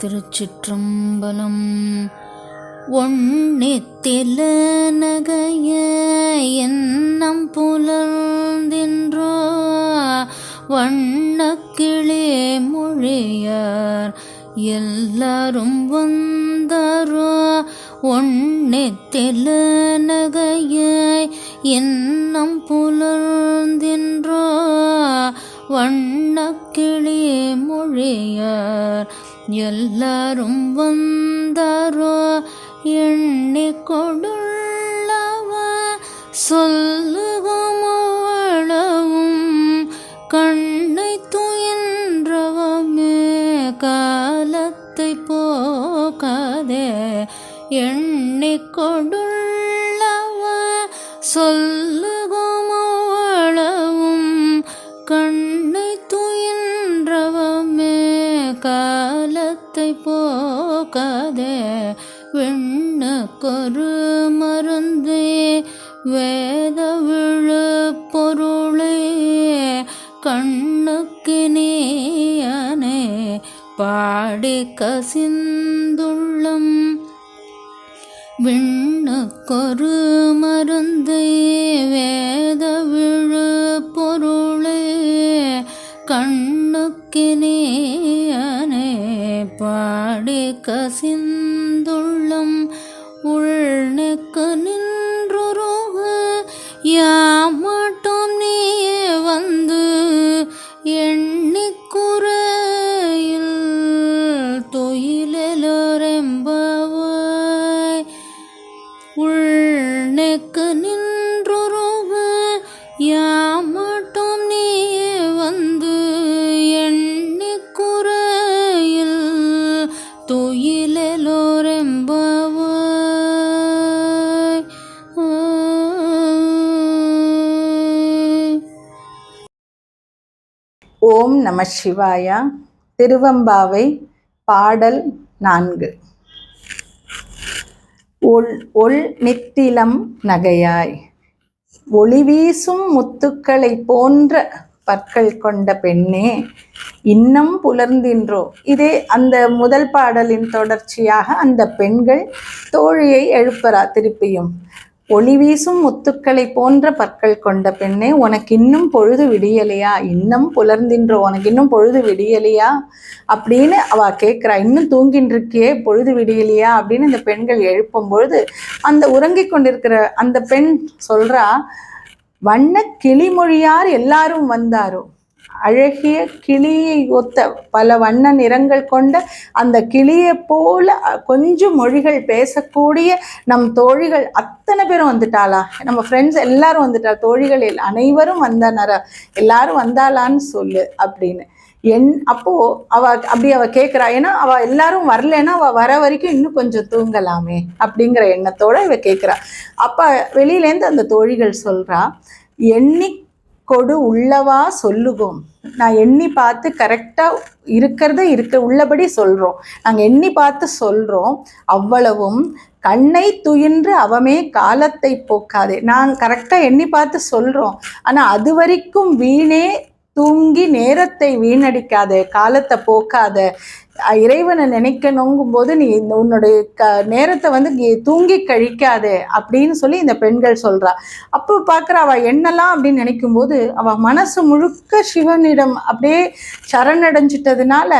திருச்சிற்றம்பலம். ஒன்னித்தில நகைய எண்ணம் புலர்ந்தின்றோ? வண்ணக்கிளே மொழியார் எல்லாரும் வந்தாரோ? ஒன்னித்தில நகைய எண்ணம் புலர்ந்தின்றோ? வண்ணக்கிளே மொழியார் எல்லாரும் வந்தாரோ எண்ணி கொடுள்ளவ சொல்லுகமளவும் கண்ணை துயின்றவமே காலத்தை போகாதே எண்ணி கொடுள்ளவ சொல்லு விண்ணுக்கொரு மருந்தே வேத விழு பொருளே கண்ணுக்கினியனே பாடி கசிந்துள்ளம். விண்ணுக்கொரு மருந்தே வேத விழு பொருளே கண்ணுக்கினியனே பாடி கசிந்து ஓம் நம சிவாயா. திருவம்பாவை பாடல் நான்கு. ஒள் ஒள் நித்திலம் நகையாய். ஒளி வீசும் முத்துக்களை போன்ற பற்கள் கொண்ட பெண்ணே இன்னும் புலர்ந்தின்றோ. இதே அந்த முதல் பாடலின் தொடர்ச்சியாக அந்த பெண்கள் தோழியை எழுப்பறா திருப்பியும். ஒளி வீசும் முத்துக்களை போன்ற பற்கள் கொண்ட பெண்ணே உனக்கு இன்னும் பொழுது விடியலையா? இன்னும் புலர்ந்தின்றோ உனக்கு இன்னும் பொழுது விடியலையா? அப்படின்னு அவ கேட்குறா இன்னும் தூங்கின்னு இருக்கியே பொழுது விடியலையா? அப்படின்னு இந்த பெண்கள் எழுப்பும் பொழுது அந்த உறங்கிக் கொண்டிருக்கிற அந்த பெண் சொல்றா வண்ண கிளிமொழியார் எல்லாரும் வந்தாரோ? அழகிய கிளியை ஒத்த பல வண்ண நிறங்கள் கொண்ட அந்த கிளியை போல கொஞ்சம் மொழிகள் பேசக்கூடிய நம் தோழிகள் அத்தனை பேரும் வந்துட்டாளா? நம்ம ஃப்ரெண்ட்ஸ் எல்லாரும் வந்துட்டா தோழிகள் எல்- அனைவரும் வந்தனரா? எல்லாரும் வந்தாளான்னு சொல்லு அப்படின்னு. என் அப்போ அவ அப்படி அவ கேட்குறா ஏன்னா அவ எல்லாரும் வரலைன்னா அவ வர வரைக்கும் இன்னும் கொஞ்சம் தூங்கலாமே அப்படிங்கிற எண்ணத்தோட இவ கேட்குறா அப்ப வெளியிலேருந்து அந்த தோழிகள் சொல்றா எண்ணி கொடு உள்ளவா சொல்லுவோம். நான் எண்ணி பார்த்து கரெக்டாக இருக்கிறத இருக்க உள்ளபடி சொல்கிறோம் நாங்கள் எண்ணி பார்த்து சொல்கிறோம் அவ்வளவும் கண்ணை துயின்று அவமே காலத்தை போக்காதே. நான் கரெக்டாக எண்ணி பார்த்து சொல்கிறோம் ஆனால் அது வரைக்கும் வீணே தூங்கி நேரத்தை வீணடிக்காத காலத்தை போக்காத. இறைவனை நினைக்கணுங்கும் போது நீ இந்த உன்னுடைய க நேரத்தை வந்து நீ தூங்கி கழிக்காது அப்படின்னு சொல்லி இந்த பெண்கள் சொல்றா. அப்போ பார்க்குற அவள் என்னலாம் அப்படின்னு நினைக்கும் போது அவள் மனசு முழுக்க சிவனிடம் அப்படியே சரணடைஞ்சிட்டதுனால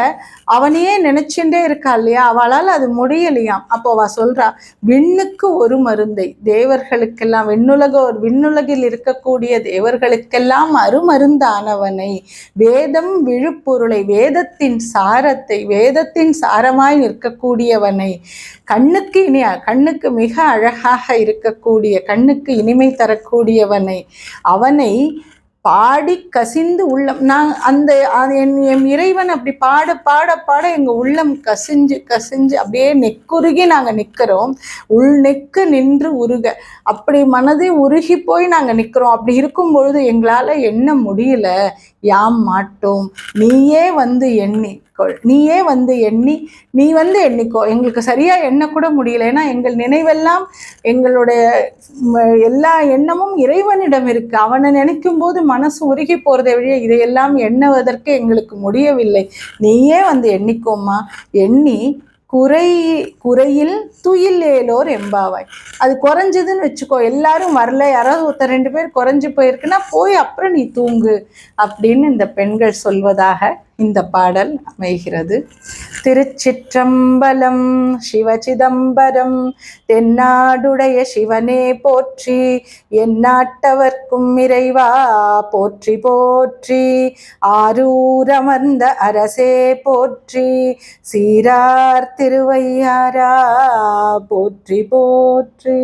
அவனையே நினைச்சுட்டே இருக்கா இல்லையா? அவளால் அது முடியலையாம். அப்போ அவ சொல்றா விண்ணுக்கு ஒரு மருந்தை தேவர்களுக்கெல்லாம் விண்ணுலக ஒரு விண்ணுலகில் இருக்கக்கூடிய தேவர்களுக்கெல்லாம் அருமருந்தானவனை வேதம் விழுப்பொருளை வேதத்தின் சாரத்தை வேதத்தின் சாரமாய் நிற்கக்கூடியவனை கண்ணுக்கு இனியா கண்ணுக்கு மிக அழகாக இருக்கக்கூடிய கண்ணுக்கு இனிமை தரக்கூடியவனை அவனை பாடி கசிந்து உள்ளம். நான் அந்த அது என் என் இறைவன் அப்படி பாட பாட பாட எங்கள் உள்ளம் கசிஞ்சு கசிஞ்சு அப்படியே நெக்குருகி நாங்கள் நிற்கிறோம் உள் நெக்கு நின்று உருக. அப்படி மனதே உருகி போய் நாங்கள் நிற்கிறோம் அப்படி இருக்கும் பொழுது எங்களால் எண்ண முடியல. யாம் மாட்டோம். நீயே வந்து எண்ணி. எண்ணிக்கொள். நீயே வந்து எண்ணி நீ வந்து எண்ணிக்கோ. எங்களுக்கு சரியா எண்ணக்கூட முடியல. ஏன்னா எங்கள் நினைவெல்லாம் எங்களுடைய எல்லா எண்ணமும் இறைவனிடம் இருக்கு. அவனை நினைக்கும் போது மனசு உருகி போறதை வழிய இதையெல்லாம் எண்ணுவதற்கு எங்களுக்கு முடியவில்லை. நீயே வந்து எண்ணிக்கோமா எண்ணி குறை குறையில் துயில் ஏலோர் எம்பாவாய் அது குறைஞ்சதுன்னு வச்சுக்கோ. எல்லாரும் வரல. யாராவது ஒருத்தர் ரெண்டு பேர் குறைஞ்சு போயிருக்குன்னா போய் அப்புறம் நீ தூங்கு அப்படின்னு இந்த பெண்கள் சொல்வதாக இந்த பாடல் அமைகிறது. திருச்சிற்றம்பலம் சிவச்சிதம்பரம் தென்னாடுடைய சிவனே போற்றி எந்நாட்டவர்க்கும் இறைவா போற்றி போற்றி. ஆரூரமர்ந்த அரசே போற்றி சீரார் திருவையாரா போற்றி போற்றி.